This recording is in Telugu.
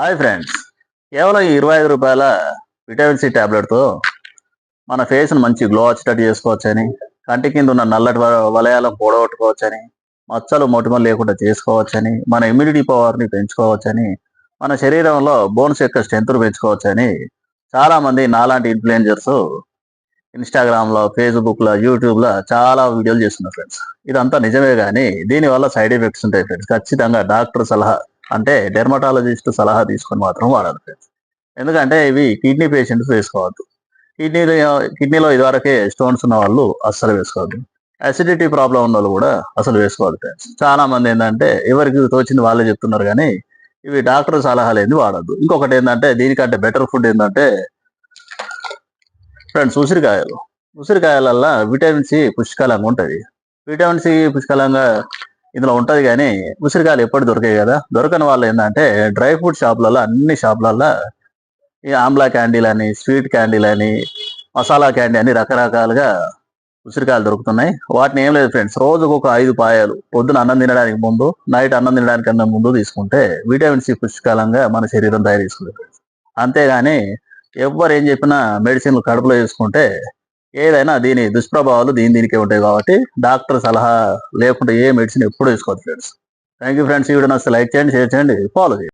హాయ్ ఫ్రెండ్స్ కేవలం ఇరవై ఐదు రూపాయల విటమిన్ సి ట్యాబ్లెట్తో మన ఫేస్ను మంచి గ్లో వచ్చేటట్టు చేసుకోవచ్చని కంటి కింద ఉన్న నల్లటి వలయాలను పోడగొట్టుకోవచ్చని మచ్చలు మొటిమలు లేకుండా చేసుకోవచ్చని మన ఇమ్యూనిటీ పవర్ని పెంచుకోవచ్చని మన శరీరంలో బోన్స్ యొక్క స్ట్రెంత్ను పెంచుకోవచ్చని చాలా మంది నాలాంటి ఇన్ఫ్లుయెన్సర్స్ ఇన్స్టాగ్రామ్లో ఫేస్బుక్లో యూట్యూబ్లో చాలా వీడియోలు చేస్తున్నారు ఫ్రెండ్స్ ఇదంతా నిజమే కానీ దీనివల్ల సైడ్ ఎఫెక్ట్స్ ఉంటాయి ఫ్రెండ్స్ ఖచ్చితంగా డాక్టర్ సలహా అంటే డెర్మటాలజిస్ట్ సలహా తీసుకొని మాత్రం వాడాలి ఫ్రెండ్స్ ఎందుకంటే ఇవి కిడ్నీ పేషెంట్స్ వేసుకోవద్దు. కిడ్నీలో కిడ్నీలో ఇదివరకే స్టోన్స్ ఉన్న వాళ్ళు అస్సలు వేసుకోవద్దు. అసిడిటీ ప్రాబ్లం ఉన్న వాళ్ళు కూడా అసలు వేసుకోవద్దు ఫ్రెండ్స్ చాలా మంది ఏంటంటే ఎవరికి తోచింది వాళ్ళే చెప్తున్నారు కానీ ఇవి డాక్టర్ సలహాలు ఏంది వాడద్దు. ఇంకొకటి ఏంటంటే దీనికంటే బెటర్ ఫుడ్ ఏంటంటే ఫ్రెండ్స్ ఉసిరికాయలు. ఉసిరికాయలల్లో విటమిన్ సి పుష్కలంగా ఉంటుంది. విటమిన్ సి పుష్కలంగా ఇందులో ఉంటది కానీ ఉసిరికాయలు ఎప్పుడు దొరికాయి కదా? దొరకని వాళ్ళు ఏంటంటే డ్రై ఫ్రూట్ షాపులలో అన్ని షాపులలో ఈ ఆమ్లా క్యాండీలు అని స్వీట్ క్యాండీలు అని మసాలా క్యాండీ అని రకరకాలుగా ఉసిరికాయలు దొరుకుతున్నాయి. వాటిని ఏం లేదు ఫ్రెండ్స్ రోజుకు ఒక ఐదు పాయాలు పొద్దున అన్నం తినడానికి ముందు నైట్ అన్నం తినడానికి అన్నం ముందు తీసుకుంటే విటమిన్ సి పుష్కలంగా మన శరీరం తయారు చేసుకుంటుంది అంతేగాని ఎవ్వరు ఏం చెప్పినా మెడిసిన్లు కడుపులో వేసుకుంటే ఏదైనా దీని దుష్ప్రభావాలు దీని దీనికే ఉంటాయి కాబట్టి డాక్టర్ సలహా లేకుండా ఏ మెడిసిన్ ఎప్పుడు వేసుకోవద్దు ఫ్రెండ్స్. Thank you friends. ఈ వీడియో నచ్చితే లైక్ చేయండి షేర్ చేయండి ఫాలో చేయండి.